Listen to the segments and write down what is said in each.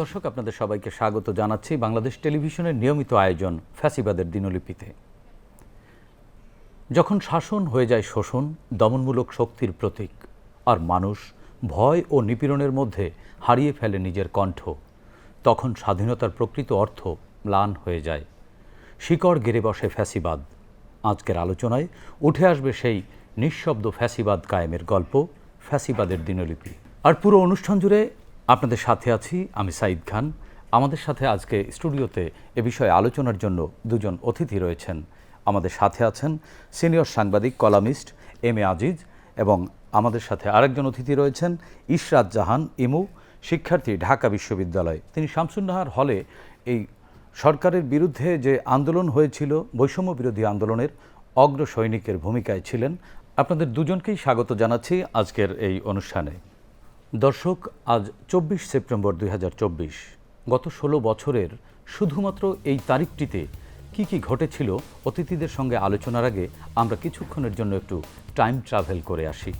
দর্শক, আপনাদের সবাইকে স্বাগত জানাচ্ছি বাংলাদেশ টেলিভিশনের নিয়মিত আয়োজন ফ্যাসিবাদের দিনলিপিতে। যখন শাসন হয়ে যায় শোষণ, দমনমূলক শক্তির প্রতীক, আর মানুষ ভয় ও নিপীড়নের মধ্যে হারিয়ে ফেলে নিজের কণ্ঠ, তখন স্বাধীনতার প্রকৃত অর্থ ম্লান হয়ে যায়। শিকড় গেড়ে বসে ফ্যাসিবাদ। আজকের আলোচনায় উঠে আসবে সেই নিঃশব্দ ফ্যাসিবাদ কায়েমের গল্প, ফ্যাসিবাদের দিনলিপি। আর পুরো অনুষ্ঠান জুড়ে আপনাদের সাথে আছি আমি সাইদ খান। আমাদের সাথে আজকে স্টুডিওতে এ বিষয়ে আলোচনার জন্য দুজন অতিথি রয়েছেন। আমাদের সাথে আছেন সিনিয়র সাংবাদিক, কলামিস্ট এম এ আজিজ এবং আমাদের সাথে আরেকজন অতিথি রয়েছেন ইশরাত জাহান ইমু, শিক্ষার্থী, ঢাকা বিশ্ববিদ্যালয়। তিনি শামসুন্নাহার হলে এই সরকারের বিরুদ্ধে যে আন্দোলন হয়েছিল, বৈষম্য বিরোধী আন্দোলনের অগ্র সৈনিকের ভূমিকায় ছিলেন। আপনাদের দুজনকেই স্বাগত জানাচ্ছি আজকের এই অনুষ্ঠানে। দর্শক, আজ চব্বিশ সেপ্টেম্বর দুই হাজার চব্বিশ। গত ষোলো বছরের শুধুমাত্র এই তারিখটিতে কি কি ঘটেছিল অতিথিদের সঙ্গে আলোচনার আগে আমরা কিছুক্ষণের জন্য একটু টাইম ট্রাভেল করে আসি।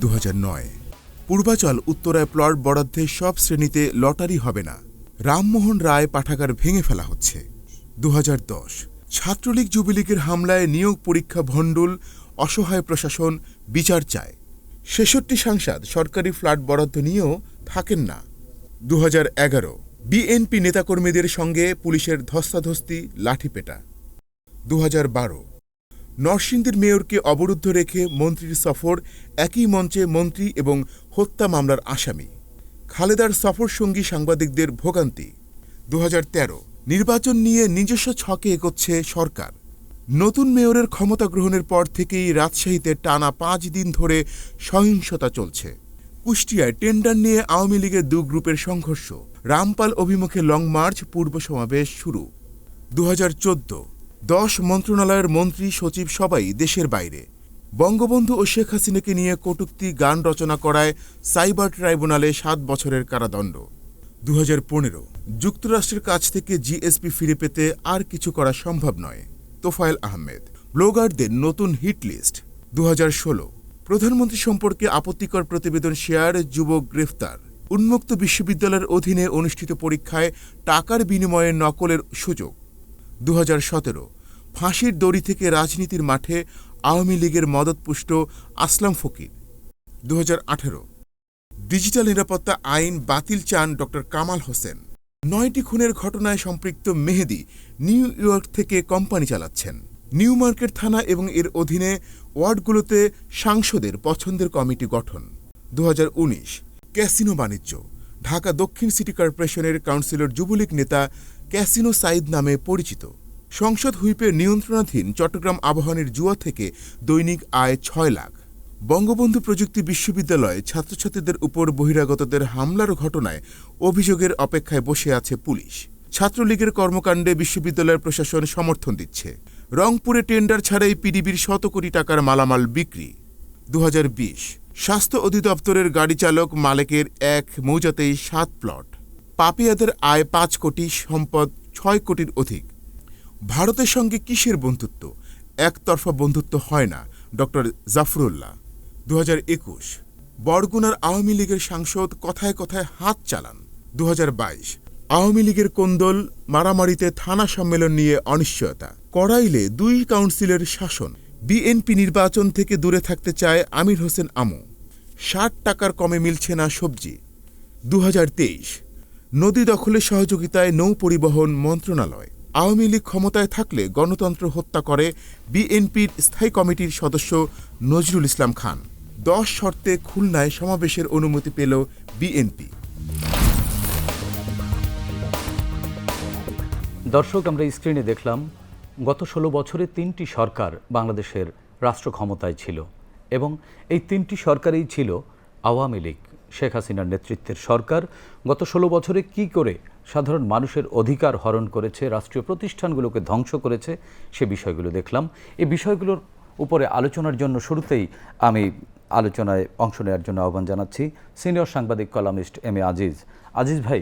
দুহাজার নয়, পূর্বাচল উত্তরায় প্লট বরাদ্দে সব শ্রেণীতে লটারি হবে না। রামমোহন রায় পাঠাগার ভেঙে ফেলা হচ্ছে। দু ছাত্রলীগ যুবলীগের হামলায় নিয়োগ পরীক্ষা ভণ্ডুল অসহায় প্রশাসন বিচার চায়। ছেষট্টি সাংসদ সরকারি ফ্ল্যাট বরাদ্দ নিয়েও থাকেন না। দু এগারো বিএনপি নেতাকর্মীদের সঙ্গে পুলিশের ধস্তাধস্তি, লাঠিপেটা। দু হাজার বারো নরসিংদীর মেয়রকে অবরুদ্ধ রেখে মন্ত্রীর সফর একই মঞ্চে মন্ত্রী এবং হত্যা মামলার আসামি। খালেদার সফর সঙ্গী সাংবাদিকদের ভোগান্তি। দু হাজার তেরো নির্বাচন নিয়ে নিজস্ব ছকে এগোচ্ছে সরকার। নতুন মেয়রের ক্ষমতা গ্রহণের পর থেকেই রাজশাহীতে টানা পাঁচ দিন ধরে সহিংসতা চলছে। কুষ্টিয়ায় টেন্ডার নিয়ে আওয়ামী লীগের দু গ্রুপের সংঘর্ষ। রামপাল অভিমুখে লং মার্চ পূর্ব সমাবেশ শুরু। দু হাজার চোদ্দ, দশ মন্ত্রণালয়ের মন্ত্রী সচিব সবাই দেশের বাইরে। বঙ্গবন্ধু ও শেখ হাসিনাকে নিয়ে কটূক্তি, গান রচনা করায় সাইবার ট্রাইব্যুনালে সাত বছরের কারাদণ্ড। দু হাজার পনেরো, যুক্তরাষ্ট্রের কাছ থেকে জিএসপি ফিরে পেতে আর কিছু করা সম্ভব নয়। তোফায়েল আহমেদ, ব্লগারদের নতুন হিট লিস্ট দু হাজার ষোলো। প্রধানমন্ত্রী সম্পর্কে আপত্তিকর প্রতিবেদন শেয়ার যুবক গ্রেফতার। উন্মুক্ত বিশ্ববিদ্যালয়ের অধীনে অনুষ্ঠিত পরীক্ষায় টাকার বিনিময়ে নকলের সুযোগ। দু হাজার সতেরো। ফাঁসির দড়ি থেকে রাজনীতির মাঠে আওয়ামী লীগের মদতপুষ্ট আসলাম ফকির। দু হাজার আঠারো। ডিজিটাল নিরাপত্তা আইন বাতিল চান ড কামাল হোসেন। নয়টি খুনের ঘটনায় সম্পৃক্ত মেহেদি নিউ ইয়র্ক থেকে কোম্পানি চালাচ্ছেন। নিউ মার্কেট থানা এবং এর অধীনে ওয়ার্ডগুলোতে সাংসদের পছন্দের কমিটি গঠন। দু হাজার উনিশ, ক্যাসিনো বাণিজ্য, ঢাকা দক্ষিণ সিটি কর্পোরেশনের কাউন্সিলর যুবলীগ নেতা ক্যাসিনো সাইদ নামে পরিচিত। সংসদ হুইপের নিয়ন্ত্রণাধীন চট্টগ্রাম আবাহনীর জুয়া থেকে দৈনিক আয় ছয় লাখ। বঙ্গবন্ধু প্রযুক্তি বিশ্ববিদ্যালয়ে ছাত্রছাত্রীদের উপর বহিরাগতদের হামলার ঘটনায় অভিযোগের অপেক্ষায় বসে আছে পুলিশ। ছাত্রলীগের কর্মকাণ্ডে বিশ্ববিদ্যালয়ের প্রশাসন সমর্থন দিচ্ছে। রংপুরে টেন্ডার ছাড়াই পিডিবির শত কোটি টাকার মালামাল বিক্রি। দু হাজার বিশ, স্বাস্থ্য অধিদপ্তরের গাড়ি চালক মালেকের এক মৌজাতেই সাত প্লট। পাপিয়াদের আয় পাঁচ কোটি, সম্পদ ছয় কোটির অধিক। ভারতের সঙ্গে কিসের বন্ধুত্ব? একতরফা বন্ধুত্ব হয় না ড জাফরুল্লাহ। দু বরগুনার আওয়ামী লীগের সাংসদ কথায় কথায় হাত চালান। দু হাজার বাইশ, আওয়ামী লীগের কোন্দল মারামারিতে থানা সম্মেলন নিয়ে অনিশ্চয়তা? কড়াইলে দুই কাউন্সিলের শাসন। বিএনপি নির্বাচন থেকে দূরে থাকতে চায় আমির হোসেন আমু। ষাট টাকার কমে মিলছে না সবজি। দু হাজার তেইশ, নদী দখলের সহযোগিতায় নৌ পরিবহন মন্ত্রণালয়। আওয়ামী লীগ ক্ষমতায় থাকলে গণতন্ত্র হত্যা করে বিএনপির স্থায়ী কমিটির সদস্য নজরুল ইসলাম খান। দশ শর্তে খুলনায় সমাবেশের অনুমতি পেল বিএনপি। দর্শক, আমরা স্ক্রিনে দেখলাম, গত ষোলো বছরে তিনটি সরকার বাংলাদেশের রাষ্ট্র ক্ষমতায় ছিল এবং এই তিনটি সরকারই ছিল আওয়ামী লীগ। শেখ হাসিনার নেতৃত্বের সরকার গত ষোলো বছরে কি করে সাধারণ মানুষের অধিকার হরণ করেছে, রাষ্ট্রীয় প্রতিষ্ঠানগুলোকে ধ্বংস করেছে, সে বিষয়গুলো দেখলাম। এই বিষয়গুলোর উপরে আলোচনার জন্য শুরুতেই আমি আলোচনায় অংশ নেওয়ার জন্য আহ্বান জানাচ্ছি সিনিয়র সাংবাদিক, columnist M A Aziz. Aziz ভাই,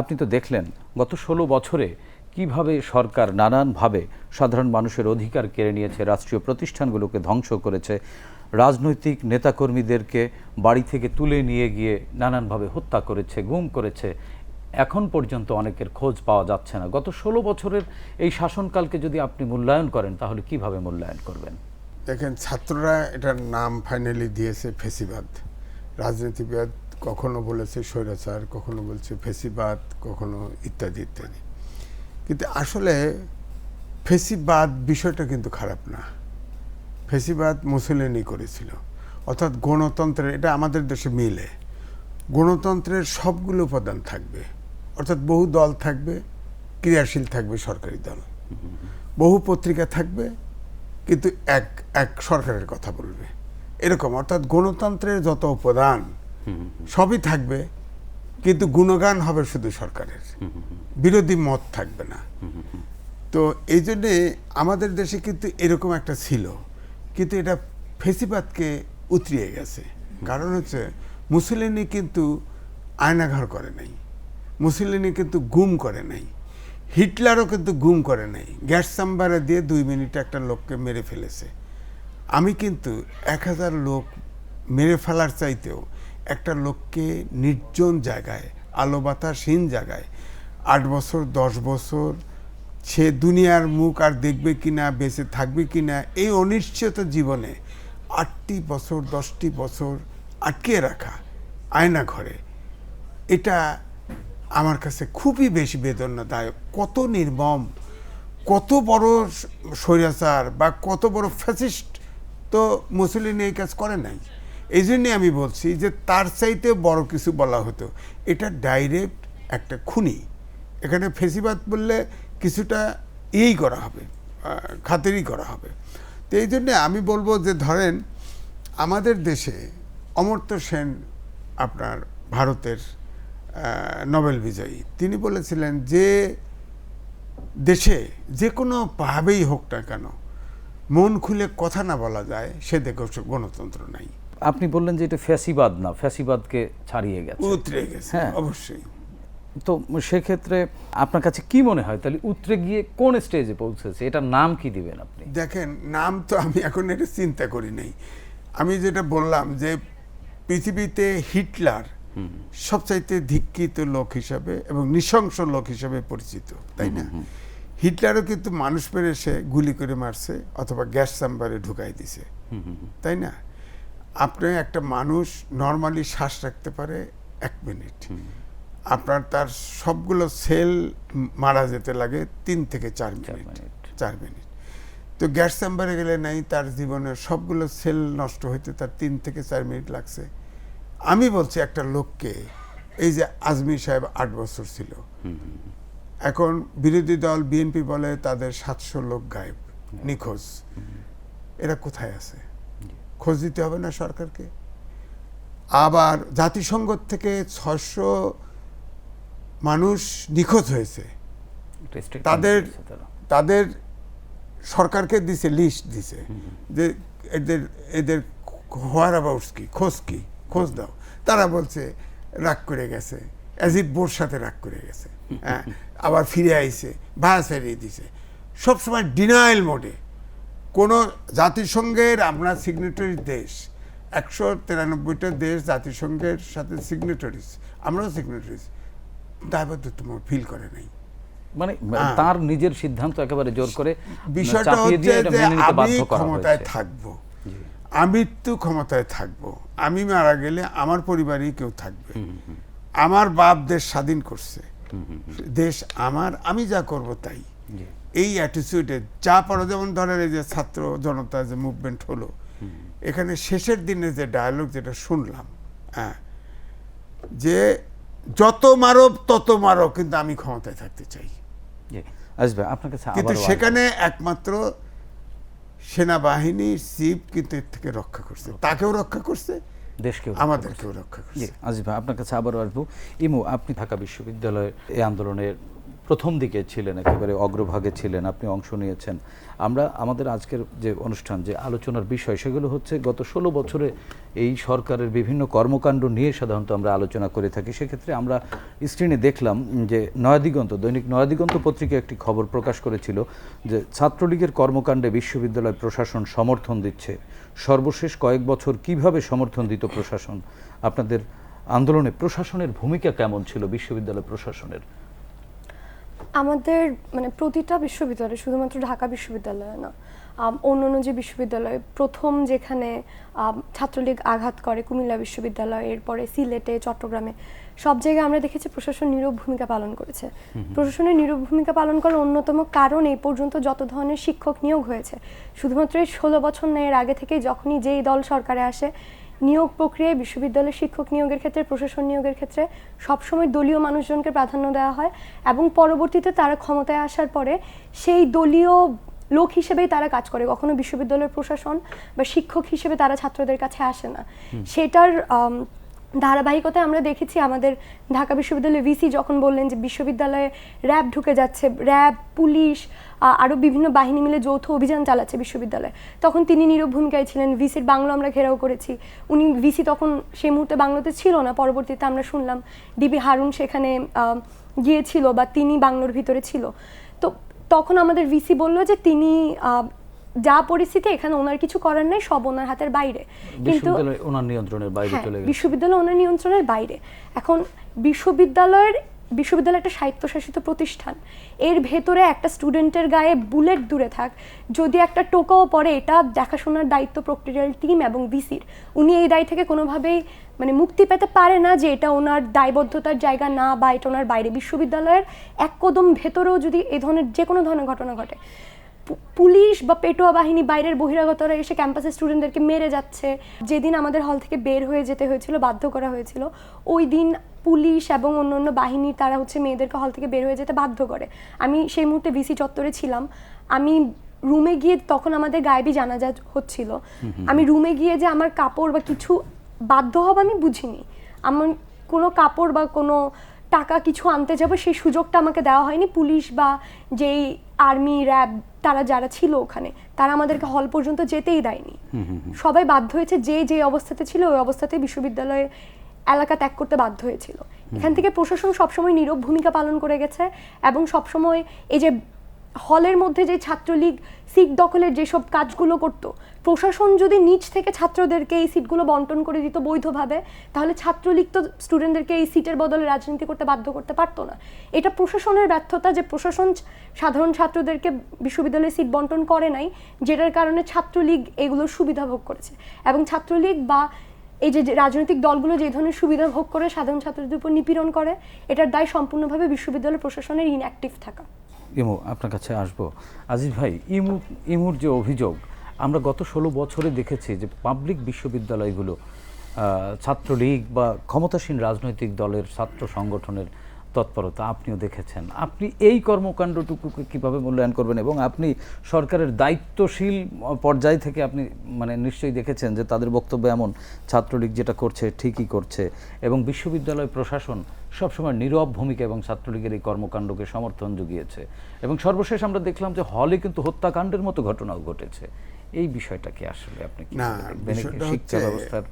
আপনি তো দেখলেন গত ষোলো বছরে কীভাবে সরকার নানানভাবে সাধারণ মানুষের অধিকার কেড়ে নিয়েছে, রাষ্ট্রীয় প্রতিষ্ঠানগুলোকে ধ্বংস করেছে, রাজনৈতিক নেতাকর্মীদেরকে বাড়ি থেকে তুলে নিয়ে গিয়ে নানানভাবে হত্যা করেছে, গুম করেছে এখন পর্যন্ত অনেকের খোঁজ পাওয়া যাচ্ছে না। গত ষোলো বছরের এই শাসনকালকে যদি আপনি মূল্যায়ন করেন, তাহলে কীভাবে মূল্যায়ন করবেন? দেখেন, ছাত্ররা এটার নাম ফাইনালি দিয়েছে ফেসিবাদ। রাজনীতিবাদ কখনো বলেছে স্বৈরাচার, কখনো বলছে ফেসিবাদ, কখনো ইত্যাদি ইত্যাদি। কিন্তু আসলে ফেসিবাদ বিষয়টা কিন্তু খারাপ না। ফেসিবাদ মুসলিনি করেছিল। অর্থাৎ গণতন্ত্রের, এটা আমাদের দেশে মিলে। গণতন্ত্রের সবগুলো উপাদান থাকবে। অর্থাৎ বহু দল থাকবে, ক্রিয়াশীল থাকবে সরকারি দল। বহু পত্রিকা থাকবে, কিন্তু এক এক সরকারের কথা বলবে। এরকম, অর্থাৎ গণতন্ত্রের যত উপাদান, সবই থাকবে, কিন্তু গুণগান হবে শুধু সরকারের। বিরোধী মত থাকবে না। তো এই জন্যে আমাদের দেশে কিন্তু এরকম একটা ছিল, কিন্তু এটা ফেসিবাদকে উতরিয়ে গেছে। কারণ হচ্ছে মুসলিনি কিন্তু আয়নাঘর করে নাই। মুসলিনি কিন্তু গুম করে নাই। হিটলারও কিন্তু গুম করে নাই। গ্যাস চাম্বারে দিয়ে দুই মিনিটে একটা লোককে মেরে ফেলেছে। আমি কিন্তু এক হাজার লোক মেরে ফেলার চাইতেও একটা লোককে নির্জন জায়গায়, আলো বাতাসহীন জায়গায়, আট বছর, দশ বছর, সে দুনিয়ার মুখ আর দেখবে কি না বেঁচে থাকবে কি না এই অনিশ্চিত জীবনে আটটি বছর, দশটি বছর আটকে রাখা আয়না ঘরে এটা আমার কাছে খুবই বেশি বেদনাদায়ক। কত নির্মম, কত বড় স্বৈরাচার বা কত বড় ফ্যাসিস্ট তো মুসলিন এই কাজ করে নাই। এই জন্যে আমি বলছি যে তার চাইতে বড় কিছু বলা হতো। এটা ডাইরেক্ট একটা খুনি। এখানে ফেসিবাদ বললে কিছুটা এই করা হবে খাতেরই করা হবে। তো এই জন্যে আমি বলব যে ধরেন, আমাদের দেশে অমর্ত্য সেন আপনার ভারতের নোবেল বিজয়ী। তিনি বলেছিলেন যে দেশে যে কোনো ভাবেই হোক না কেন মন খুলে কথা না বলা যায় সে দেখে গণতন্ত্র নাই। আপনি বললেন যে এটা ফ্যাসিবাদ না ফ্যাসিবাদকে ছাড়িয়ে গেছে। উতরে গেছে হ্যাঁ। অবশ্যই। তো সেক্ষেত্রে আপনার কাছে কি মনে হয়? তাহলে উতরে গিয়ে কোন স্টেজে পৌঁছেছে? এটার নাম কি দিবেন আপনি? দেখেন নাম তো আমি এখন এটা চিন্তা করি নাই। আমি যেটা বললাম যে পৃথিবীতে হিটলার সবচাইতে ধিক্ষিত লোক হিসাবে এবং নৃশংস লোক হিসাবে পরিচিত তাই না? হিটলারও কিন্তু মানুষ মেরে সে গুলি করে মারছে অথবা গ্যাস চাম্বারে ঢুকাই দিছে তাই না? আপনি একটা মানুষ নর্মালি শ্বাস রাখতে পারে এক মিনিট। আপনার তার সবগুলো সেল মারা যেতে লাগে তিন থেকে চার মিনিট। মিনিট। চার মিনিট। তো গ্যাস চেম্বারে গেলে নাই তার জীবনের সবগুলো সেল নষ্ট হইতে তার তিন থেকে চার মিনিট লাগছে। আমি বলছি একটা লোককে এই যে আজমি সাহেব আট বছর ছিল। এখন বিরোধী দল বিএনপি বলে তাদের সাতশো লোক গায়েব নিখোঁজ। এরা কোথায় আছে? খোঁজ দিতে হবে না সরকারকে। আবার জাতিসংঘ থেকে ছশো মানুষ নিখোঁজ হয়েছে। তাদের তাদের সরকারকে দিছে লিস্ট দিছে। যে এদের এদের হোয়ার অ্যাবাউটস কি খোঁজ কি? খোঁজ দাও। তারা বলছে রাগ করে গেছে। অ্যাজিড বোর সাথে রাগ করে গেছে। হ্যাঁ? আবার ফিরে আইছে ভাড়া ছাড়িয়ে দিছে। সবসময় ডিনাইল মোডে কোনো জাতিসংঘের আমরা সিগনেটারি দেশ একশো তিরানব্বইটা দেশ জাতিসংঘের সাথে সিগনেটারিজ আমরাও সিগনেটারিজ দায়বদ্ধ ফিল করে নাই। মানে হ্যাঁ। তার নিজের সিদ্ধান্ত একেবারে জোর করে বিষয়টা হচ্ছে যে আমি ক্ষমতায় থাকব। আমি তো ক্ষমতায় থাকব। আমি মারা গেলে আমার পরিবারই কেউ থাকবে। আমার বাপ দেশ স্বাধীন করছে। দেশ আমার আমি যা করব তাই। এই অ্যাটিচিউডে যা পড়ো যেমন ধরেন এই যে ছাত্র জনতা যে মুভমেন্ট হলো এখানে শেষের দিনে যে ডায়ালগ যেটা শুনলাম হ্যাঁ যে যত মারো তত মারো কিন্তু আমি ক্ষমতায় থাকতে চাই। আসবে আপনার কাছে কিন্তু সেখানে একমাত্র সেনাবাহিনীর চিফ কিন্তু এর থেকে রক্ষা করছে। তাকেও রক্ষা করছে দেশকেও দেশকে আমাদেরকেও রক্ষা করছে। আজিজ ভাই আপনার কাছে আবারও আসব। ইমু আপনি ঢাকা বিশ্ববিদ্যালয়ের এই আন্দোলনের প্রথম দিকে ছিলেন একেবারে অগ্রভাগে ছিলেন আপনি অংশ নিয়েছেন। আমরা আমাদের আজকের যে অনুষ্ঠান, যে আলোচনার বিষয়, সেগুলো হচ্ছে গত ষোলো বছরে এই সরকারের বিভিন্ন কর্মকাণ্ড নিয়ে সাধারণত আমরা আলোচনা করে থাকি। সেক্ষেত্রে আমরা স্ক্রিনে দেখলাম যে নয়াদিগন্ত, দৈনিক নয়াদিগন্ত পত্রিকা একটি খবর প্রকাশ করেছিল যে ছাত্রলীগের কর্মকাণ্ডে বিশ্ববিদ্যালয় প্রশাসন সমর্থন দিচ্ছে। সর্বশেষ কয়েক বছর কীভাবে সমর্থন দিত প্রশাসন? আপনাদের আন্দোলনে প্রশাসনের ভূমিকা কেমন ছিল বিশ্ববিদ্যালয় প্রশাসনের? আমাদের মানে প্রতিটা বিশ্ববিদ্যালয় শুধুমাত্র ঢাকা বিশ্ববিদ্যালয় না অন্য অন্য যে বিশ্ববিদ্যালয় প্রথম যেখানে ছাত্রলীগ আঘাত করে কুমিল্লা বিশ্ববিদ্যালয় এরপরে সিলেটে চট্টগ্রামে সব জায়গায় আমরা দেখেছি প্রশাসন নীরব ভূমিকা পালন করেছে। প্রশাসনের নীরব ভূমিকা পালন করার অন্যতম কারণ এই পর্যন্ত যত ধরনের শিক্ষক নিয়োগ হয়েছে। শুধুমাত্র এই ষোলো বছর না এর আগে থেকে যখনই যেই দল সরকারে আসে নিয়োগ প্রক্রিয়ায় বিশ্ববিদ্যালয়ের শিক্ষক নিয়োগের ক্ষেত্রে প্রশাসন নিয়োগের ক্ষেত্রে সবসময় দলীয় মানুষজনকে প্রাধান্য দেওয়া হয় এবং পরবর্তীতে তারা ক্ষমতায় আসার পরে সেই দলীয় লোক হিসেবেই তারা কাজ করে। কখনো বিশ্ববিদ্যালয়ের প্রশাসন বা শিক্ষক হিসেবে তারা ছাত্রদের কাছে আসে না। সেটার ধারাবাহিকতায় আমরা দেখেছি আমাদের ঢাকা বিশ্ববিদ্যালয়ের ভিসি যখন বললেন যে বিশ্ববিদ্যালয়ে র্যাব ঢুকে যাচ্ছে, র্যাব, পুলিশ আরও বিভিন্ন বাহিনী মিলে যৌথ অভিযান চালাচ্ছে বিশ্ববিদ্যালয়ে। তখন তিনি নীরব ভূমিকায় ছিলেন, ভিসির বাংলো আমরা ঘেরাও করেছি। উনি ভিসি তখন সেই মুহূর্তে বাংলোতে ছিল না, পরবর্তীতে আমরা শুনলাম ডিবি হারুন সেখানে গিয়েছিল বা তিনি বাংলোর ভিতরে ছিল। তো তখন আমাদের ভিসি বলল যে তিনি যা পরিস্থিতি এখানে ওনার কিছু করার নেই সব ওনার হাতের বাইরে। কিন্তু ওনার নিয়ন্ত্রণের বাইরে হ্যাঁ, চলে গেছে। বিশ্ববিদ্যালয় ওনার নিয়ন্ত্রণের বাইরে। এখন বিশ্ববিদ্যালয়ের বিশ্ববিদ্যালয় একটা স্বায়ত্তশাসিত প্রতিষ্ঠান। এর ভেতরে একটা স্টুডেন্টের গায়ে বুলেট দূরে থাক যদি একটা টোকাও পড়ে এটা দেখাশোনার দায়িত্ব প্রক্টোরিয়াল টিম এবং ভিসির। উনি এই দায় থেকে কোনোভাবেই মানে মুক্তি পেতে পারে না যে এটা ওনার দায়বদ্ধতার জায়গা না বা এটা ওনার বাইরে। বিশ্ববিদ্যালয়ের এক কদম ভেতরেও যদি এ ধরনের যে কোনো ধরনের ঘটনা ঘটে পুলিশ বা পেটোয়া বাহিনী বাইরের বহিরাগতরা এসে ক্যাম্পাসের স্টুডেন্টদেরকে মেরে যাচ্ছে। যেদিন আমাদের হল থেকে বের হয়ে যেতে হয়েছিল বাধ্য করা হয়েছিল ওই দিন পুলিশ এবং অন্য অন্য বাহিনী তারা হচ্ছে মেয়েদেরকে হল থেকে বের হয়ে যেতে বাধ্য করে। আমি সেই মুহূর্তে ভিসি চত্বরে ছিলাম। আমি রুমে গিয়ে তখন আমাদের গায়েবী জানাজা হচ্ছিল। আমি রুমে গিয়ে যে আমার কাপড় বা কিছু বাধ্য হব আমি বুঝিনি। আমার কোনো কাপড় বা কোনো টাকা কিছু আনতে যাব সেই সুযোগটা আমাকে দেওয়া হয়নি। পুলিশ বা যেই আর্মি র্যাব তারা যারা ছিল ওখানে তারা আমাদেরকে হল পর্যন্ত যেতেই দেয়নি। সবাই বাধ্য হয়েছে যে যে অবস্থাতে ছিল ওই অবস্থাতে বিশ্ববিদ্যালয়ে এলাকা ত্যাগ করতে বাধ্য হয়েছিল। এখান থেকে প্রশাসন সবসময় নীরব ভূমিকা পালন করে গেছে এবং সবসময় এই যে হলের মধ্যে যে ছাত্রলীগ সিট দখলের যেসব কাজগুলো করত, প্রশাসন যদি নিচ থেকে ছাত্রদেরকে এই সিটগুলো বন্টন করে দিত বৈধভাবে, তাহলে ছাত্রলীগ তো স্টুডেন্টদেরকে এই সিটের বদলে রাজনীতি করতে বাধ্য করতে পারতো না। এটা প্রশাসনের ব্যর্থতা যে প্রশাসন সাধারণ ছাত্রদেরকে বিশ্ববিদ্যালয়ে সিট বন্টন করে নাই, যেটার কারণে ছাত্রলীগ এগুলোর সুবিধা ভোগ করেছে। এবং ছাত্রলীগ বা এই যে রাজনৈতিক দলগুলো যে ধরনের সুবিধা ভোগ করে সাধারণ ছাত্রদের উপর নিপীড়ন করে, এটার দায় সম্পূর্ণভাবে বিশ্ববিদ্যালয় প্রশাসনের ইনঅ্যাক্টিভ থাকা। ইমু আপনার কাছে আসব। আজিজ ভাই, ইমু, ইমুর যে অভিযোগ, আমরা গত ষোলো বছরে দেখেছি যে পাবলিক বিশ্ববিদ্যালয়গুলো ছাত্রলীগ বা ক্ষমতাসীন রাজনৈতিক দলের ছাত্র সংগঠনের তৎপরতা আপনিও দেখেছেন। আপনি এই কর্মকাণ্ডটুকুকে কীভাবে মূল্যায়ন করবেন এবং আপনি সরকারের দায়িত্বশীল পর্যায় থেকে আপনি মানে নিশ্চয়ই দেখেছেন যে তাদের বক্তব্য এমন ছাত্রলীগ যেটা করছে ঠিকই করছে এবং বিশ্ববিদ্যালয় প্রশাসন সবসময় নীরব ভূমিকা এবং ছাত্রলীগের এই কর্মকাণ্ডকে সমর্থন জুগিয়েছে এবং সর্বশেষ আমরা দেখলাম যে হলে কিন্তু হত্যাকাণ্ডের মতো ঘটনাও ঘটেছে। এই বিষয়টা কি আসলে আপনি শিক্ষা ব্যবস্থার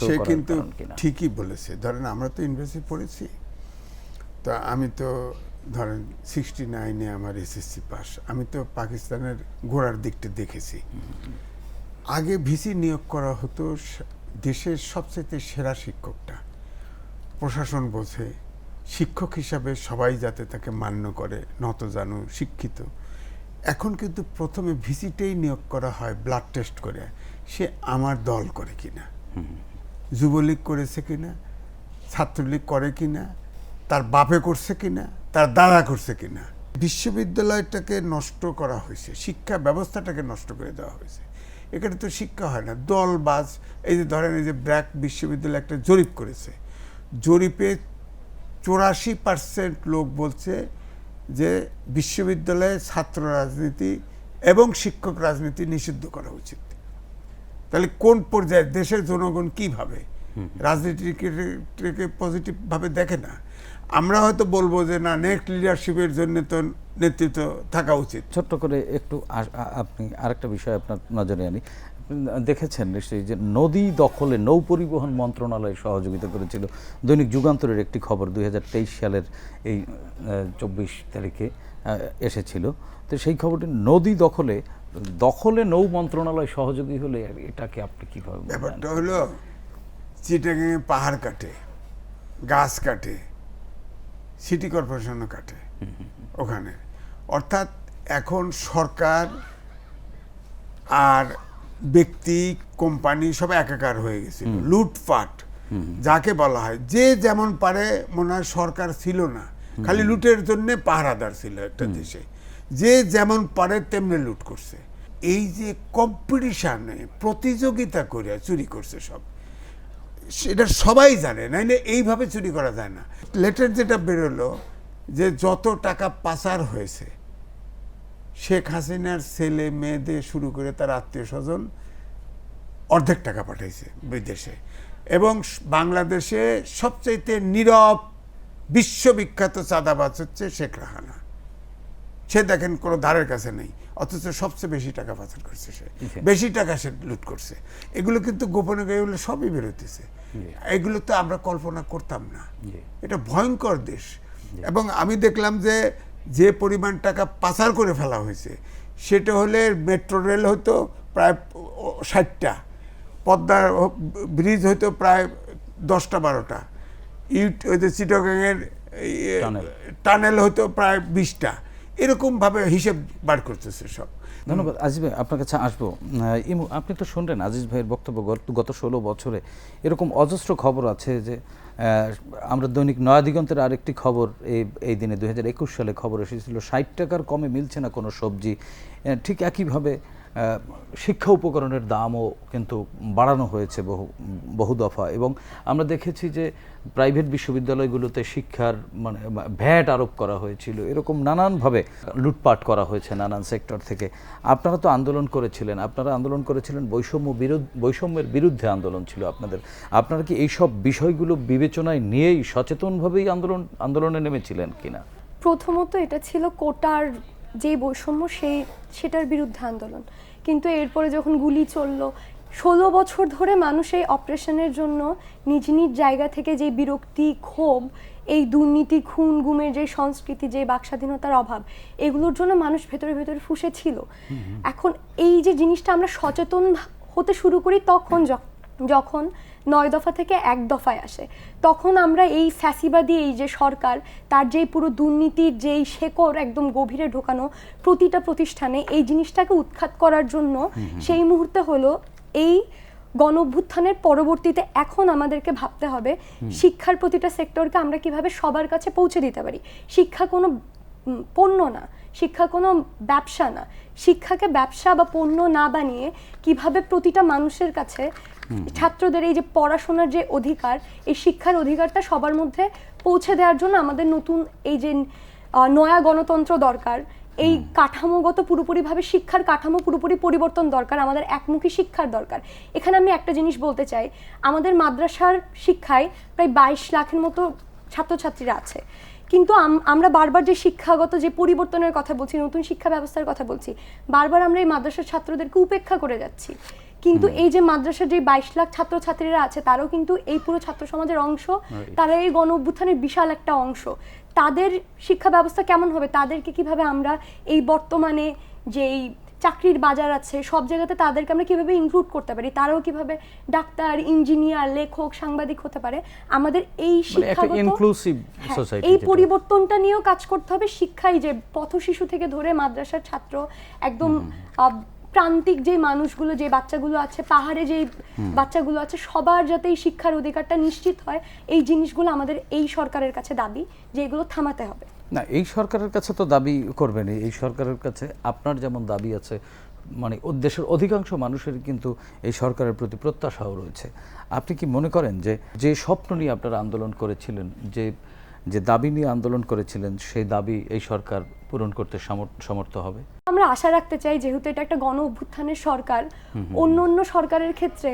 সে- কিন্তু ঠিকই বলেছে। ধরেন আমরা তো ইউনিভার্সিটি পড়েছি তা আমি তো ধরেন সিক্সটি নাইনে আমার এসএসসি পাস আমি তো পাকিস্তানের গোড়ার দিকটা দেখেছি। আগে ভিসি নিয়োগ করা হতো দেশের সবচেয়ে সেরা শিক্ষকটা। প্রশাসন বোঝে শিক্ষক হিসাবে সবাই যাতে তাকে মান্য করে নত জানু শিক্ষিত। এখন কিন্তু প্রথমে ভিসিটেই নিয়োগ করা হয় ব্লাড টেস্ট করে। সে আমার দল করে কিনা? যুবলীগ করেছে কিনা? ছাত্রলীগ করে কিনা? তার বাপে করছে কিনা তার দাদা করছে কিনা বিশ্ববিদ্যালয়টাকে নষ্ট করা হয়েছে শিক্ষা ব্যবস্থাটাকে নষ্ট করে দেওয়া হয়েছে। এখানে তো শিক্ষা হয় না দল দলবাজ এই যে ধরেন এই যে ব্র্যাক বিশ্ববিদ্যালয় একটা জরিপ করেছে। জরিপে চৌরাশি পার্সেন্ট লোক বলছে যে বিশ্ববিদ্যালয়ে ছাত্র রাজনীতি এবং শিক্ষক রাজনীতি নিষিদ্ধ করা উচিত। তাহলে কোন পর্যায়ে দেশের জনগণ কীভাবে রাজনীতিকে পজিটিভ ভাবে দেখে না? আমরা হয়তো বলব যে না নেক্সট লিডারশিপের জন্য তো নেতৃত্ব থাকা উচিত। ছোট্ট করে একটু আপনি আরেকটা বিষয় আপনার নজরে আনি। দেখেছেন নিশ্চয়ই যে নদী দখলে নৌ পরিবহন মন্ত্রণালয় সহযোগিতা করেছিল। দৈনিক যুগান্তরের একটি খবর দু হাজার তেইশ সালের এই চব্বিশ তারিখে এসেছিল। তো সেই খবরটি নদী দখলে দখলে নৌ মন্ত্রণালয় সহযোগী হলে এটাকে আপনি কীভাবে? ব্যাপারটা হলো চিটাগাঙে পাহাড় কাটে গাছ কাটে সিটি কর্পোরেশনও কাটে ওখানে। অর্থাৎ এখন সরকার আর ব্যক্তি কোম্পানি সব একাকার হয়ে গেছিল লুটপাট যাকে বলা হয়। যে যেমন পারে মনে হয় সরকার ছিল না। খালি লুটের জন্য পাহারাদার ছিল একটা দেশে। যে যেমন পারে তেমনি লুট করছে। এই যে কম্পিটিশনে প্রতিযোগিতা করে চুরি করছে সব। সেটা সবাই জানে, নাইলে এইভাবে চুরি করা যায় না। লেটার যেটা বেরোলো যে যত টাকা পাচার হয়েছে, শেখ হাসিনার ছেলে মেয়েদের শুরু করে তার আত্মীয় স্বজন অর্ধেক টাকা পাঠাইছে বিদেশে। এবং বাংলাদেশে সবচাইতে নীরব, বিশ্ববিখ্যাত চাঁদাবাজ হচ্ছে শেখ রাহানা। সে দেখেন কোনো ধারের কাছে নেই অথচ সবচেয়ে বেশি টাকা পাচার করছে সে। বেশি টাকা সে লুট করছে। এগুলো কিন্তু গোপনে এগুলো সবই বেরোতেছে। এগুলো তো আমরা কল্পনা করতাম না। এটা ভয়ঙ্কর দেশ। এবং আমি দেখলাম যে যে পরিমাণ টাকা পাচার করে ফেলা হয়েছে সেটা হলে মেট্রো রেল হতো প্রায় ষাটটা পদ্মা ব্রিজ হয়তো প্রায় দশটা বারোটা। ইউট চিটগাংয়ের ইয়ে, টানেল। হয়তো প্রায় বিশটা। এরকমভাবে হিসেব বার করতেছে সব। ধন্যবাদ। আজিজ ভাই, আপনার কাছে আসব। আপনি তো শুনলেন আজিজ ভাইয়ের বক্তব্য গত- ষোলো বছরে। এরকম অজস্র খবর আছে যে আমরা দৈনিক নয়া দিগন্তের আরেকটি খবর এই এই দিনে দু হাজার একুশ সালে খবর এসেছিল, ষাট টাকার কমে মিলছে না কোনো সবজি। ঠিক একইভাবে শিক্ষা উপকরণের দামও কিন্তু বাড়ানো হয়েছে বহু বহু দফা এবং আমরা দেখেছি যে প্রাইভেট বিশ্ববিদ্যালয়গুলোতে শিক্ষার মানে ভ্যাট আরোপ করা হয়েছিল। এরকম নানানভাবে লুটপাট করা হয়েছে নানান সেক্টর থেকে। আপনারা তো আন্দোলন করেছিলেন, আপনারা আন্দোলন করেছিলেন বৈষম্য বিরোধ বৈষম্যের বিরুদ্ধে আন্দোলন ছিল আপনাদের। আপনারা কি এইসব বিষয়গুলো বিবেচনায় নিয়েই সচেতনভাবেই আন্দোলন, আন্দোলনে নেমেছিলেন কিনা? প্রথমত এটা ছিল কোটার যে বৈষম্য সেই সেটার বিরুদ্ধে আন্দোলন। কিন্তু এরপরে যখন গুলি চলল ষোলো বছর ধরে মানুষ এই অপারেশনের জন্য নিজ নিজ জায়গা থেকে যে বিরক্তি ক্ষোভ এই দুর্নীতি খুন গুমের যে সংস্কৃতি যে বাকস্বাধীনতার অভাব এগুলোর জন্য মানুষ ভেতরে ভেতরে ফুসে ছিল। এখন এই যে জিনিসটা আমরা সচেতন হতে শুরু করি তখন যখ- যখন নয় দফা থেকে এক দফায় আসে। তখন আমরা এই ফ্যাসিবাদী এই যে সরকার তার যেই পুরো দুর্নীতির যেই শেকড় একদম গভীরে ঢোকানো প্রতিটা প্রতিষ্ঠানে এই জিনিসটাকে উৎখাত করার জন্য সেই মুহূর্তে হলো এই গণ অভ্যুত্থানের পরবর্তীতে এখন আমাদেরকে ভাবতে হবে শিক্ষার প্রতিটা সেক্টরকে আমরা কীভাবে সবার কাছে পৌঁছে দিতে পারি। শিক্ষা কোনো পণ্য না শিক্ষা কোনো ব্যবসা না। শিক্ষাকে ব্যবসা বা পণ্য না বানিয়ে কীভাবে প্রতিটা মানুষের কাছে ছাত্রদের এই যে পড়াশোনার যে অধিকার এই শিক্ষার অধিকারটা সবার মধ্যে পৌঁছে দেওয়ার জন্য আমাদের নতুন এই যে নয়া গণতন্ত্র দরকার এই কাঠামোগত পুরোপুরিভাবে শিক্ষার কাঠামো পুরোপুরি পরিবর্তন দরকার আমাদের একমুখী শিক্ষার দরকার। এখানে আমি একটা জিনিস বলতে চাই আমাদের মাদ্রাসার শিক্ষায় প্রায় বাইশ লাখের মতো ছাত্রছাত্রীরা আছে। কিন্তু আম- আমরা বারবার যে শিক্ষাগত যে পরিবর্তনের কথা বলছি নতুন শিক্ষা ব্যবস্থার কথা বলছি বারবার আমরা এই মাদ্রাসার ছাত্রদেরকে উপেক্ষা করে যাচ্ছি। কিন্তু এই যে মাদ্রাসার যে বাইশ লাখ ছাত্রছাত্রীরা আছে তারাও কিন্তু এই পুরো ছাত্র সমাজের অংশ তারা এই গণ অভ্যুত্থানের বিশাল একটা অংশ। তাদের শিক্ষা ব্যবস্থা কেমন হবে? তাদেরকে কীভাবে আমরা এই বর্তমানে যেই চাকরির বাজার আছে সব জায়গাতে তাদেরকে আমরা কীভাবে ইনক্লুড করতে পারি? তারাও কীভাবে ডাক্তার ইঞ্জিনিয়ার লেখক সাংবাদিক হতে পারে? আমাদের এই মানে শিক্ষাগত ইনক্লুসিভ হ্যাঁ, সোসাইটি এই পরিবর্তনটা নিয়েও কাজ করতে হবে শিক্ষাই যে পথ শিশু থেকে ধরে মাদ্রাসার ছাত্র একদম প্রান্তিক যে মানুষগুলো যে বাচ্চাগুলো আছে পাহাড়ে যে বাচ্চাগুলো আছে সবার যাতে এই শিক্ষার অধিকারটা নিশ্চিত হয় এই জিনিসগুলো আমাদের এই সরকারের কাছে দাবি যে এগুলো থামাতে হবে। না এই সরকারের কাছে তো দাবি করবেনই। এই সরকারের কাছে আপনার যেমন দাবি আছে মানে দেশের অধিকাংশ মানুষের কিন্তু এই সরকারের প্রতি প্রত্যাশাও রয়েছে। আপনি কি মনে করেন যে যে স্বপ্ন নিয়ে আপনারা আন্দোলন করেছিলেন যে যে দাবি নিয়ে আন্দোলন করেছিলেন সেই দাবি এই সরকার পূরণ করতে সমর্থ হবে? আমরা আশা রাখতে চাই যেহেতু এটা একটা গণ অভ্যুত্থানের সরকার অন্য অন্য সরকারের ক্ষেত্রে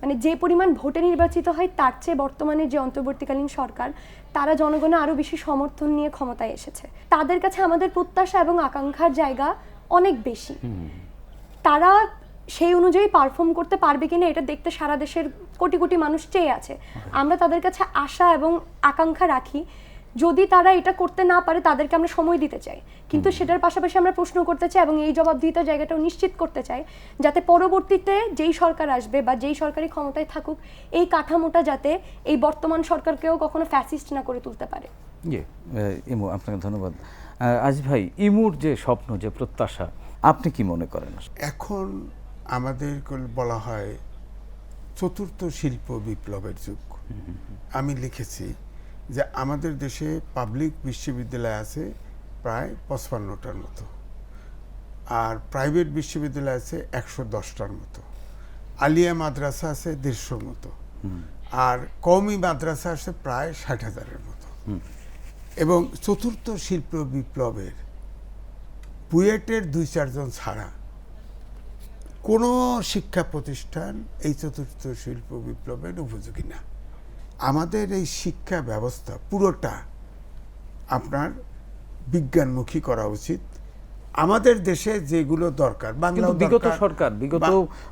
মানে যে পরিমাণ ভোটে নির্বাচিত হয় তার চেয়ে বর্তমানে যে অন্তর্বর্তীকালীন সরকার তারা জনগণের আরও বেশি সমর্থন নিয়ে ক্ষমতায় এসেছে। তাদের কাছে আমাদের প্রত্যাশা এবং আকাঙ্ক্ষার জায়গা অনেক বেশি। তারা সেই অনুযায়ী পারফর্ম করতে পারবে কিনা এটা দেখতে সারা দেশের কোটি কোটি মানুষ চেয়ে আছে। আমরা তাদের কাছে আশা এবং আকাঙ্ক্ষা রাখি যদি তারা এটা করতে না পারে তাদেরকে আমরা সময় দিতে চাই। কিন্তু সেটার পাশাপাশি আমরা প্রশ্ন করতে চাই এবং এই জবাবদিহিতার জায়গাটাও নিশ্চিত করতে চাই যাতে পরবর্তীতে যেই সরকার আসবে বা যেই সরকারি ক্ষমতায় থাকুক এই কাঠামোটা যাতে এই বর্তমান সরকারকেও কখনো ফ্যাসিস্ট না করে তুলতে পারে। জি। ইমু আপনাকে ধন্যবাদ। আজ ভাই ইমুর যে স্বপ্ন যে প্রত্যাশা আপনি কি মনে করেন? এখন আমাদের বলা হয় চতুর্থ শিল্প বিপ্লবের যুগ। আমি লিখেছি যে আমাদের দেশে পাবলিক বিশ্ববিদ্যালয় আছে প্রায় পঁচপান্নটার মতো। আর প্রাইভেট বিশ্ববিদ্যালয় আছে একশো দশটার মতো। আলিয়া মাদ্রাসা আছে দেড়শোর মতো। আর কওমি মাদ্রাসা আছে প্রায় ষাট হাজারের মতো। এবং চতুর্থ শিল্প বিপ্লবের বুয়েটের দুই চারজন ছাড়া কোনো শিক্ষা প্রতিষ্ঠান এই চতুর্থ শিল্প বিপ্লবের উপযোগী না। আমাদের এই শিক্ষা ব্যবস্থা পুরোটা আপনার বিজ্ঞানমুখী করা উচিত। আমাদের দেশে যেগুলো দরকার বাংলা বিগত সরকার বিগত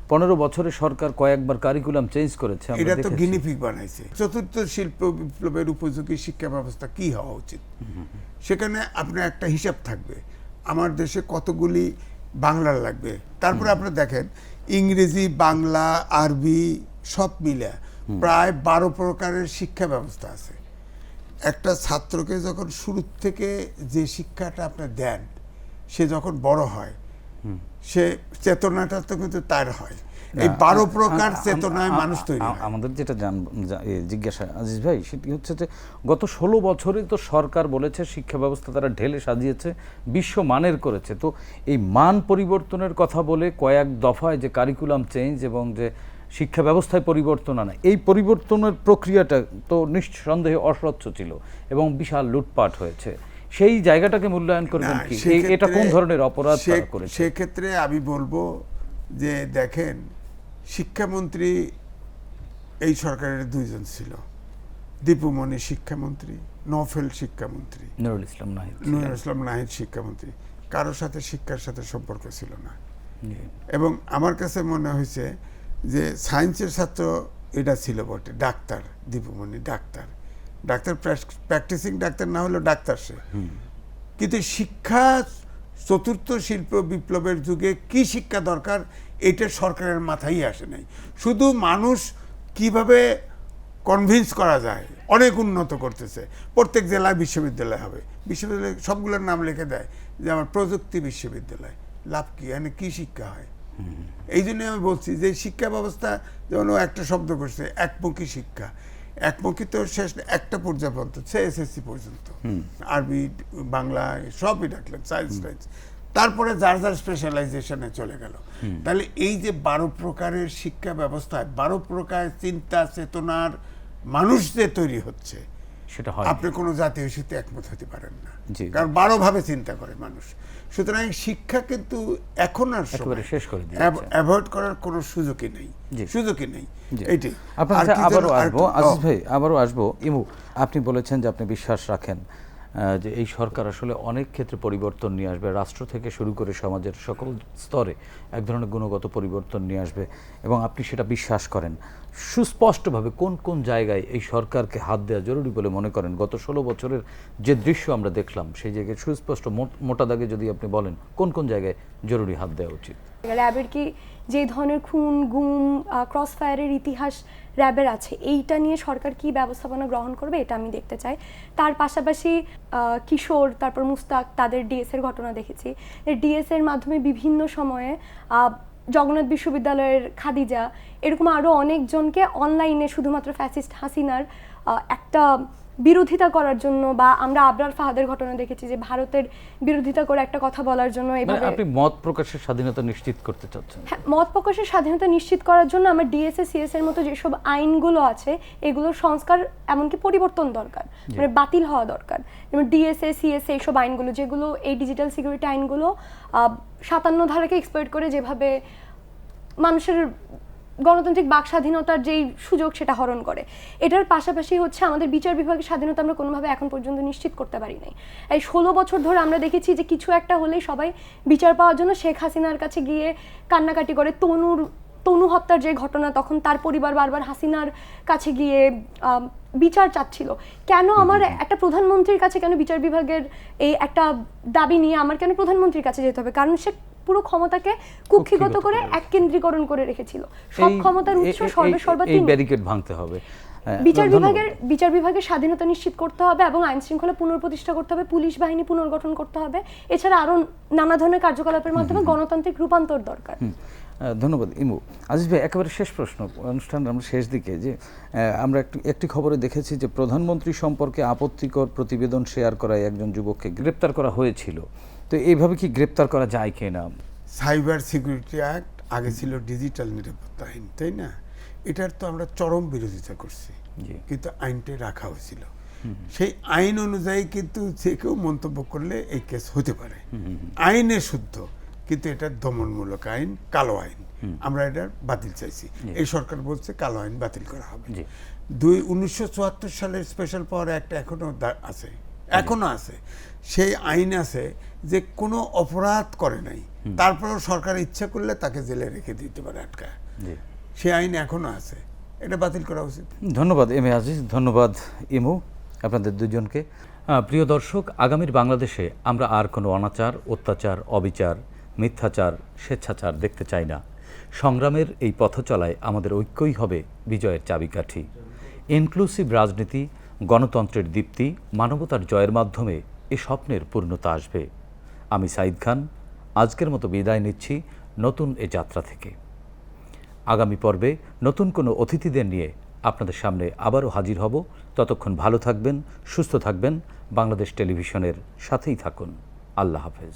পনেরো বছরের সরকার কয়েকবার কারিকুলাম চেঞ্জ করেছে এটা তো। গিনিপিক বানাইছে। চতুর্থ শিল্প বিপ্লবের উপযোগী শিক্ষা ব্যবস্থা কি হওয়া উচিত? সেখানে আপনার একটা হিসাব থাকবে। আমার দেশে কতগুলি বাংলার লাগবে? তারপরে আপনারা দেখেন ইংরেজি বাংলা আরবি সব মিলে প্রায় বারো প্রকারের শিক্ষা ব্যবস্থা আছে। একটা ছাত্রকে যখন শুরু থেকে যে শিক্ষাটা আপনি দেন সে যখন বড় হয় সে চেতনাটা তো কিন্তু তার হয়। এই বারো প্রকার চেতনায় মানুষ তৈরি আমাদের যেটা জান জিজ্ঞাসা আজিজ ভাই সেটি হচ্ছে যে গত ষোলো বছরে তো সরকার বলেছে শিক্ষা ব্যবস্থা তারা ঢেলে সাজিয়েছে বিশ্ব মানের করেছে। তো এই মান পরিবর্তনের কথা বলে কয়েক দফায় যে কারিকুলাম চেঞ্জ এবং যে শিক্ষা ব্যবস্থায় পরিবর্তন আনা। এই পরিবর্তনের প্রক্রিয়াটা তো নিঃসন্দেহে অস্বচ্ছ ছিল এবং বিশাল লুটপাট হয়েছে। সেই জায়গাটাকে মূল্যায়ন করবেন কি? এটা কোন ধরনের অপরাধ করেছে? সেক্ষেত্রে আমি বলব যে দেখেন শিক্ষামন্ত্রী এই সরকারের দুইজন ছিল। দীপুমণি শিক্ষামন্ত্রী নফেল শিক্ষামন্ত্রী। নুরুল ইসলাম নাহিদ নুরুল ইসলাম নাহিদ শিক্ষামন্ত্রী। কারোর সাথে শিক্ষার সাথে সম্পর্ক ছিল না। এবং আমার কাছে মনে হয়েছে যে সায়েন্সের ছাত্র এটা ছিল বটে doctor Dipu Moni doctor. Doctor practising doctor না হলেও ডাক্তার সে। কিন্তু শিক্ষা চতুর্থ শিল্প বিপ্লবের যুগে কি শিক্ষা দরকার এটা সরকারের মাথায় আসে নাই। শুধু মানুষ কীভাবে কনভিন্স করা যায় অনেক উন্নত করতেছে। প্রত্যেক জেলায় বিশ্ববিদ্যালয় হবে। বিশ্ববিদ্যালয় সবগুলোর নাম লিখে দেয় যে আমার প্রযুক্তি বিশ্ববিদ্যালয়। লাভ কি? এখানে কি শিক্ষা হয়? এই জন্য আমি বলছি যে শিক্ষা ব্যবস্থা যেমন একটা শব্দ করছে একমুখী শিক্ষা। একমুখী তো শেষ একটা পর্যায় পর্যন্ত সে এসএসসি পর্যন্ত। আরবি বাংলা সবই ডাকলেন সায়েন্স টাইন্স তারপরে যার যার স্পেশালাইজেশনে চলে গেল। তাহলে এই যে বারো প্রকারের শিক্ষা ব্যবস্থায় বারো প্রকার চিন্তা চেতনার মানুষ যে তৈরি হচ্ছে সেটা হয় আপনি কোনো জাতীয় সাথে একমত হতে পারেন না। কারণ বারো ভাবে চিন্তা করে মানুষ। সুতরাং শিক্ষা কিন্তু এখন আর একেবারে শেষ করে দিয়েছে। অ্যাভয়েড করার কোনো সুযোগই নেই। সুযোগই নেই। এইটাই। আপনার আবারও আসব। আজিজ ভাই আবারও আসব। ইমু আপনি বলেছেন যে আপনি বিশ্বাস রাখেন আহ, যে এই সরকার আসলে অনেক ক্ষেত্রে পরিবর্তন নিয়ে আসবে। রাষ্ট্র থেকে শুরু করে সমাজের সকল স্তরে এক ধরনের গুণগত পরিবর্তন নিয়ে আসবে এবং আপনি সেটা বিশ্বাস করেন। সুস্পষ্টভাবে কোন কোন জায়গায় এই সরকারকে হাত দেওয়া জরুরি বলে মনে করেন? গত ষোলো বছরের যে দৃশ্য আমরা দেখলাম, সেই জায়গায় সুস্পষ্ট মোটা দাগে যদি আপনি বলেন, কোন কোন জায়গায় জরুরি হাত দেওয়া উচিত? র্যাবের কি যে ধরনের খুন, গুম ক্রস ফায়ারের ইতিহাস র্যাবের আছে, এইটা নিয়ে সরকার কি ব্যবস্থাপনা গ্রহণ করবে এটা আমি দেখতে চাই। তার পাশাপাশি কিশোর, তারপর মুস্তাক, তাদের ডিএস এর ঘটনা দেখেছি। ডিএস এর মাধ্যমে বিভিন্ন সময়ে জগন্নাথ বিশ্ববিদ্যালয়ের খাদিজা এরকম আরও অনেকজনকে অনলাইনে শুধুমাত্র ফ্যাসিস্ট হাসিনার একটা বিরোধিতা করার জন্য বা আমরা আবরার ফাহাদের ঘটনা দেখেছি যে ভারতের বিরোধিতা করে একটা কথা বলার জন্য মানে এভাবে আপনি মত প্রকাশের স্বাধীনতা নিশ্চিত করতে চাচ্ছেন? হ্যাঁ মত প্রকাশের স্বাধীনতা নিশ্চিত করার জন্য আমার ডিএসএ সিএস এর মতো যেসব আইনগুলো আছে এগুলোর সংস্কার এমনকি পরিবর্তন দরকার মানে বাতিল হওয়া দরকার। যেমন ডিএসএ সিএসএ এইসব আইনগুলো যেগুলো এই ডিজিটাল সিকিউরিটি আইনগুলো সাতান্ন ধারাকে এক্সপ্লয়েট করে যেভাবে মানুষের গণতান্ত্রিক বাক স্বাধীনতার যেই সুযোগ সেটা হরণ করে। এটার পাশাপাশি হচ্ছে আমাদের বিচার বিভাগের স্বাধীনতা আমরা কোনোভাবে এখন পর্যন্ত নিশ্চিত করতে পারি নাই। এই ষোলো বছর ধরে আমরা দেখেছি যে কিছু একটা হলেই সবাই বিচার পাওয়ার জন্য শেখ হাসিনার কাছে গিয়ে কান্নাকাটি করে, তনুর তনু হত্যার যে ঘটনা তখন তার পরিবার বারবার হাসিনার কাছে গিয়ে বিচার চাচ্ছিল। কেন আমার একটা প্রধানমন্ত্রীর কাছে কেন বিচার বিভাগের এই একটা দাবি নিয়ে আমার কেন প্রধানমন্ত্রীর কাছে যেতে হবে? কারণ সে পুরো ক্ষমতাকে কুক্ষিগত করে এক কেন্দ্রীকরণ করে রেখেছিল। সব ক্ষমতার উৎস সর্বে সর্বা এই ব্যারিকেড ভাঙতে হবে। বিচার বিভাগের বিচার বিভাগের স্বাধীনতা নিশ্চিত করতে হবে এবং আইন শৃঙ্খলা পুনঃপ্রতিষ্ঠা করতে হবে পুলিশ বাহিনী পুনর্গঠন করতে হবে। এছাড়া আরও নানা ধরনের কার্যকলাপের মাধ্যমে গণতান্ত্রিক রূপান্তর দরকার। ধন্যবাদ ইমু। আজিজ ভাই একেবারে শেষ প্রশ্ন অনুষ্ঠান আমরা শেষ দিকে যে আমরা একটি একটি খবরে দেখেছি যে প্রধানমন্ত্রী সম্পর্কে আপত্তিকর প্রতিবেদন শেয়ার করায় একজন যুবককে গ্রেপ্তার করা হয়েছিল। তো এইভাবে কি গ্রেপ্তার করা যায় কিনা সাইবার সিকিউরিটি অ্যাক্ট আগে ছিল ডিজিটাল নিরাপত্তা আইন তাই না? এটার তো আমরা চরম বিরোধিতা করছি। কিন্তু আইনটা রাখা হয়েছিল। সেই আইন অনুযায়ী কিন্তু যে কেউ মন্তব্য করলে এই কেস হতে পারে। আইনে শুদ্ধ। কিন্তু এটা দমনমূলক আইন কালো আইন। আমরা এটা বাতিল চাইছি। এই সরকার বলছে কালো আইন বাতিল করা হবে। দুই উনিশশো সালের স্পেশাল পাওয়ার অ্যাক্ট এখনও দা- আছে। এখনও আছে। সেই আইন আছে যে কোনো অপরাধ করে নাই। তারপরেও সরকার ইচ্ছা করলে তাকে জেলে রেখে দিতে পারে আটকা। জি। সেই আইন এখনও আছে। এটা বাতিল করা উচিত। ধন্যবাদ এম এ আজিজ ধন্যবাদ ইমু আপনাদের দুজনকে। প্রিয় দর্শক আগামীর বাংলাদেশে আমরা আর কোনো অনাচার অত্যাচার অবিচার মিথ্যাচার, স্বেচ্ছাচার দেখতে চাই না। সংগ্রামের এই পথচলায় আমাদের ঐক্যই হবে বিজয়ের চাবিকাঠি। ইনক্লুসিভ রাজনীতি, গণতন্ত্রের দীপ্তি, মানবতার জয়ের মাধ্যমে এ স্বপ্নের পূর্ণতা আসবে। আমি সাইদ খান, আজকের মতো বিদায় নিচ্ছি নতুন এ যাত্রা থেকে। আগামী পর্বে নতুন কোনো অতিথিদের নিয়ে আপনাদের সামনে আবারও হাজির হব। ততক্ষণ ভালো থাকবেন, সুস্থ থাকবেন। বাংলাদেশ টেলিভিশনের সাথেই থাকুন। আল্লাহ হাফেজ।